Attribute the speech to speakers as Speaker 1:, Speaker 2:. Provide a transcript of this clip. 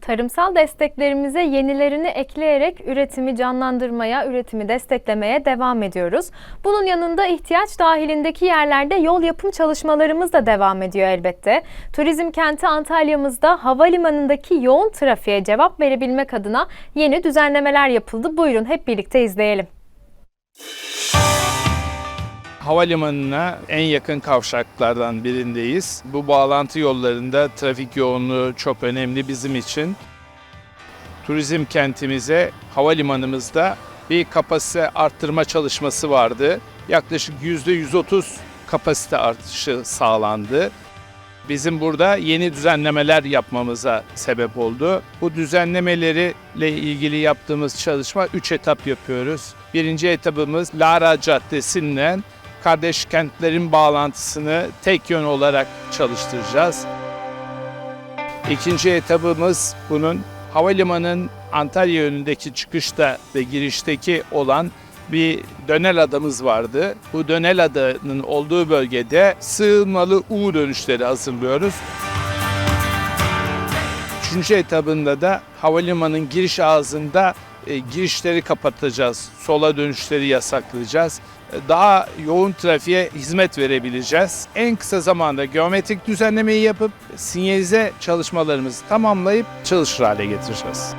Speaker 1: tarımsal desteklerimize yenilerini ekleyerek üretimi canlandırmaya, üretimi desteklemeye devam ediyoruz. Bunun yanında ihtiyaç dahilindeki yerlerde yol yapım çalışmalarımız da devam ediyor elbette. Turizm kenti Antalya'mızda havalimanındaki yoğun trafiğe cevap verebilmek adına yeni düzenlemeler yapıldı. Buyurun hep birlikte izleyelim.
Speaker 2: Havalimanına en yakın kavşaklardan birindeyiz. Bu bağlantı yollarında trafik yoğunluğu çok önemli bizim için. Turizm kentimize havalimanımızda bir kapasite arttırma çalışması vardı. Yaklaşık %130 kapasite artışı sağlandı. Bizim burada yeni düzenlemeler yapmamıza sebep oldu. Bu düzenlemeleriyle ilgili yaptığımız çalışma 3 etap yapıyoruz. Birinci etabımız Lara Caddesi'nden kardeş kentlerin bağlantısını tek yön olarak çalıştıracağız. İkinci etabımız bunun havalimanının Antalya yönündeki çıkışta ve girişteki olan bir dönel adamız vardı. Bu dönel adanın olduğu bölgede sığınmalı U dönüşleri hazırlıyoruz. Üçüncü etabında da havalimanının giriş ağzında e, girişleri kapatacağız. Sola dönüşleri yasaklayacağız. E, Daha yoğun trafiğe hizmet verebileceğiz. En kısa zamanda geometrik düzenlemeyi yapıp sinyalize çalışmalarımızı tamamlayıp çalışır hale getireceğiz.